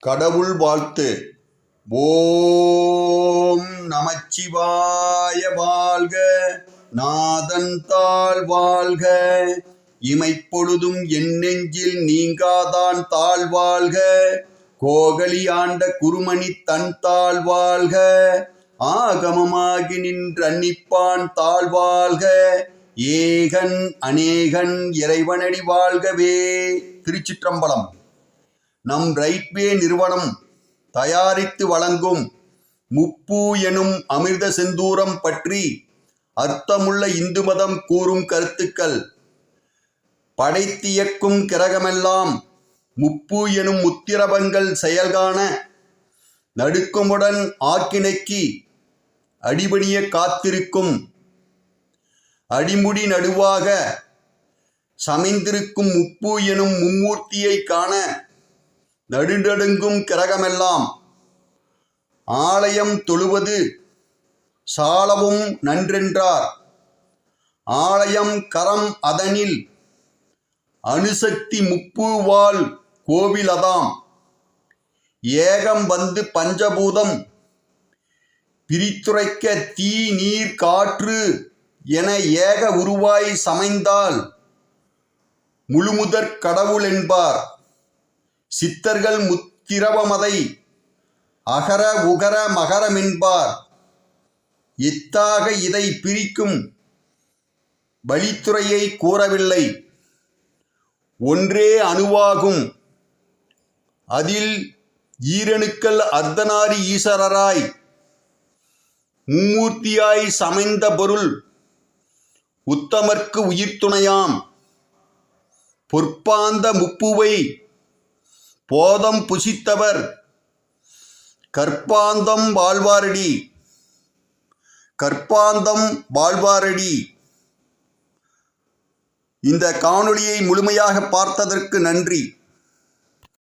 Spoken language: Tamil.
கடவுள் வாழ்த்து. ஓம் நமச்சிவாய வாழ்க. நாதன் தாழ் வாழ்க. இமைப்பொழுதும் என் நெஞ்சில் நீங்காதான் தாழ் வாழ்க. கோகலி ஆண்ட குருமணி தன் தாழ் வாழ்க. ஆகமமாகி நின்றன்னிப்பான் தாழ் வாழ்க. ஏகன் அநேகன் இறைவனடி வாழ்கவே. திருச்சிற்றம்பலம். நம் ரைட்வே நிறுவனம் தயாரித்து வழங்கும் முப்பு எனும் அமிர்த செந்தூரம் பற்றி அர்த்தமுள்ள இந்து மதம் கூறும் கருத்துக்கள். படைத்தியக்கும் கிரகமெல்லாம் முப்பு எனும் முத்திரபங்கள் செயல்காண நடுக்கமுடன் ஆக்கினைக்கு அடிபணிய காத்திருக்கும். அடிமுடி நடுவாக சமைந்திருக்கும் முப்பு எனும் மும்மூர்த்தியை காண நடுநடுங்கும் கிரகமெல்லாம். ஆலயம் தொழுவது சாலவும் நன்றென்றார். ஆலயம் கரம் அதனில் அணுசக்தி முப்புவால் கோவிலதாம் ஏகம் வந்து பஞ்சபூதம் பிரித்துரைக்க தீ நீர் காற்று என ஏக உருவாய் சமைந்தால் முழுமுதற் கடவுள் என்பார். சித்தர்கள் முத்திரவமதை அகர உகர மகரமென்பார். எத்தாக இதை பிரிக்கும் வழித்துறையை கூறவில்லை. ஒன்றே அணுவாகும். அதில் ஈரணுக்கள் அர்த்தநாரி ஈசரராய். மும்மூர்த்தியாய் சமைந்த பொருள் உத்தமர்க்கு உயிர்த்துணையாம். பொற்பாந்த முப்புவை போதம் புசித்தவர். கற்பாந்தம் வாழ்வாரடி. கற்பாந்தம் வாழ்வாரடி. இந்த காணொளியை முழுமையாக பார்த்ததற்கு நன்றி.